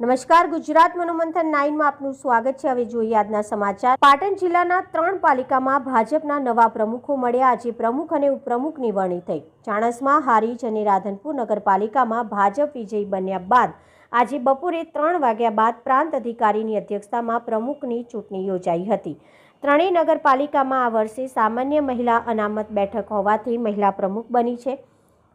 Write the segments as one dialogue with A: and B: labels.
A: નમસ્કાર, ગુજરાત મનોમંથન નાઇનમાં આપનું સ્વાગત છે. હવે જોઈએ આજના સમાચાર. પાટણ જિલ્લાના ત્રણ પાલિકામાં ભાજપના નવા પ્રમુખો મળ્યા. આજે પ્રમુખ અને ઉપપ્રમુખની વરણી થઈ. ચાણસમાં હારીજ અને રાધનપુર નગરપાલિકામાં ભાજપ વિજયી બન્યા બાદ આજે બપોરે ત્રણ વાગ્યા બાદ પ્રાંત અધિકારીની અધ્યક્ષતામાં પ્રમુખની ચૂંટણી યોજાઈ હતી. ત્રણેય નગરપાલિકામાં આ વર્ષે સામાન્ય મહિલા અનામત બેઠક હોવાથી મહિલા પ્રમુખ બની છે.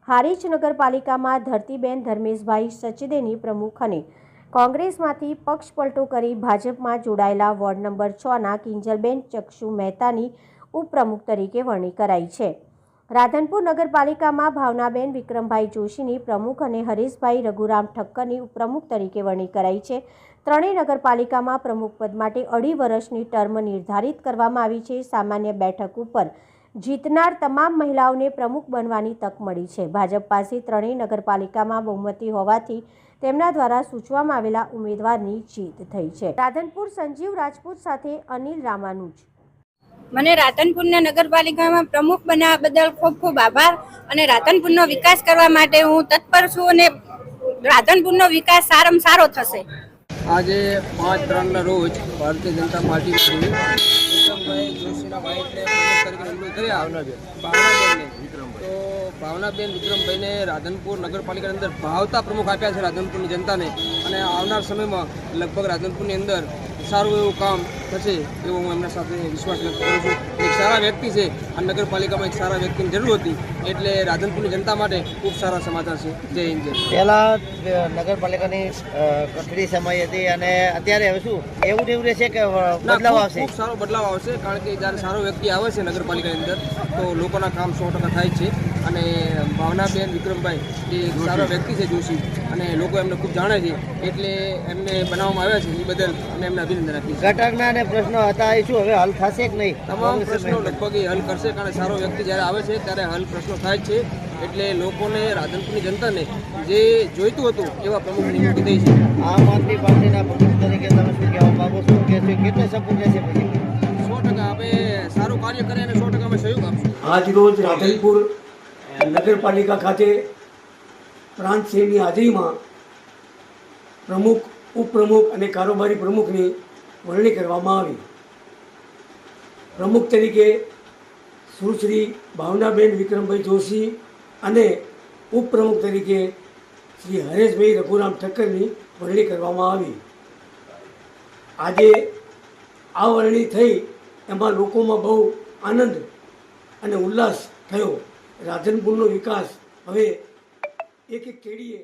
A: હારીજ નગરપાલિકામાં ધરતીબેન, ધર્મેશભાઈ સચદેની પ્રમુખ અને કોંગ્રેસમાંથી પક્ષ પલટો કરી ભાજપમાં જોડાયેલા વોર્ડ નંબર છના કિંજલબેન ચક્ષુ મહેતાની ઉપપ્રમુખ તરીકે વરણી કરાઈ છે. રાધનપુર નગરપાલિકામાં ભાવનાબેન વિક્રમભાઈ જોશીની પ્રમુખ અને હરીશભાઈ રઘુરામ ઠક્કરની ઉપપ્રમુખ તરીકે વરણી કરાઈ છે. ત્રણેય નગરપાલિકામાં પ્રમુખ પદ માટે અઢી વર્ષની ટર્મ નિર્ધારિત કરવામાં આવી છે. સામાન્ય બેઠક ઉપર જીતનાર તમામ મહિલાઓને પ્રમુખ બનવાની તક મળી છે. ભાજપ પાસે ત્રણેય નગરપાલિકામાં બહુમતી હોવાથી તેમના દ્વારા સૂચવામાં આવેલા ઉમેદવારની જીત થઈ છે. રાધનપુર સંજીવ રાજપૂત સાથે અનિલ રામાનુજ.
B: મને રાધનપુરના નગરપાલિકામાં પ્રમુખ બનાવવા બદલ ખૂબ ખૂબ આભાર અને રાધનપુરનો વિકાસ કરવા માટે હું તત્પર છું અને રાધનપુરનો વિકાસ સારામાં સારો થશે.
C: આજે પાંચ ત્રણના રોજ ભારતીય જનતા પાર્ટી જોશીના વાઇફને તરીકે નિમણૂક કર્યા ભાવનાબેનને તો ભાવનાબેન વિક્રમભાઈને રાધનપુર નગરપાલિકાની અંદર ભાવતા પ્રમુખ આપ્યા છે રાધનપુરની જનતાને. અને આવનાર સમયમાં લગભગ રાધનપુરની અંદર સારું એવું કામ થશે એવો હું એમના સાથે વિશ્વાસ વ્યક્ત કરું છું. એક સારા વ્યક્તિ છે આ નગરપાલિકામાં એક સારા વ્યક્તિની જરૂર હતી એટલે રાધનપુરની જનતા માટે ખૂબ સારા સમાચાર છે. જય હિન્દ જય
D: પહેલાં નગરપાલિકાની કઠડી સમય હતી અને અત્યારે હવે શું? એવું એવું રહેશે કે બદલાવ
C: ખૂબ-
D: આવશે?
C: ખૂબ સારો બદલાવ આવશે કારણ કે જ્યારે સારો વ્યક્તિ આવે છે નગરપાલિકાની અંદર તો લોકોના કામ સો ટકા થાય છે. અને ભાવનાબેન વિક્રમભાઈ એ સારા વ્યક્તિ છે જોશી. અને લોકો એમને ખૂબ જાણે છે. એટલે એમને બનાવવામાં આવ્યા છે એ બદલ અને એમને
D: ગટરના અને પ્રશ્નો હતા એ શું હવે હલ થશે કે નહીં?
C: તમામ પ્રશ્નો લગભગ એ હલ કરશે કારણ સારો વ્યક્તિ જ્યારે આવે છે ત્યારે હલ પ્રશ્નો થાય છે. એટલે લોકોને રાધનપુરની જનતાને જે જોઈતું હતું એવા પ્રમુખ નિમણૂક થઈ છે.
D: આમ આદમી પાર્ટીના પ્રમુખ તરીકે તમે શું કહેવા માંગો છો? કે કેટલો સપોર્ટ રહેશે પછી?
C: સો ટકા અમે સારું કાર્ય કરીએ અને સો ટકા અમે સહયોગ આપશું.
E: આજ રોજ રાધનપુર નગરપાલિકા ખાતે પ્રાંત સિંહની હાજરીમાં પ્રમુખ ઉપપ્રમુખ અને કારોબારી પ્રમુખની વરણી કરવામાં આવી. પ્રમુખ તરીકે સુશ્રી ભાવનાબેન વિક્રમભાઈ જોશી અને ઉપપ્રમુખ તરીકે શ્રી હરેશભાઈ રઘુરામ ઠક્કરની વરણી કરવામાં આવી. આજે આ વરણી થઈ એમાં લોકોમાં બહુ આનંદ અને ઉલ્લાસ થયો. રાધનપુરનો વિકાસ. હવે એક એક કેડીએ